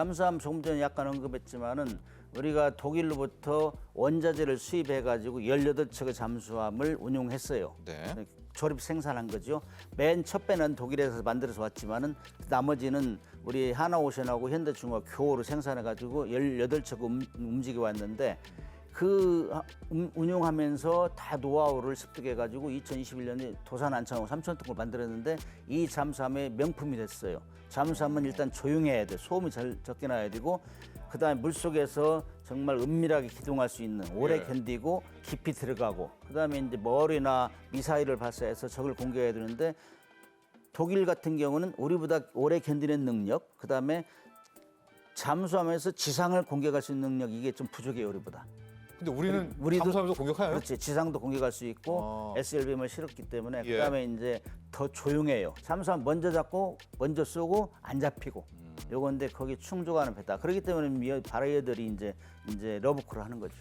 잠수함 조금 전에 약간 언급했지만은 우리가 독일로부터 원자재를 수입해 가지고 18척의 잠수함을 운용했어요. 네. 조립 생산한 거죠. 맨 첫 배는 독일에서 만들어서 왔지만은 나머지는 우리 하나오션하고 현대중공업 교호로 생산해 가지고 18척 음, 움직여 왔는데 그 하- 음, 운용하면서 다 노하우를 습득해 가지고 2021년에 도산 안창호 3천 톤을 만들었는데 이 잠수함의 명품이 됐어요. 잠수함은 일단 조용해야 돼. 소음이 잘 적게 나야 되고 그다음에 물 속에서 정말 은밀하게 기동할 수 있는 오래 예. 견디고 깊이 들어가고 그다음에 이제 머리나 미사일을 발사해서 적을 공격해야 되는데 독일 같은 경우는 우리보다 오래 견디는 능력 그다음에 잠수함에서 지상을 공격할 수 있는 능력 이게 좀 부족해요 우리보다. 근데 우리는 우리도- 잠수함에서 공격하나요? 그렇지 지상도 공격할 수 있고 어. SLBM을 실었기 때문에 예. 그다음에 이제 더 조용해요. 잠수함 먼저 잡고 먼저 쏘고 안 잡히고 음. 요건데 거기 충족하는 배다. 그렇기 때문에 미- 바이어들이 이제 이제 러브콜을 하는 거죠.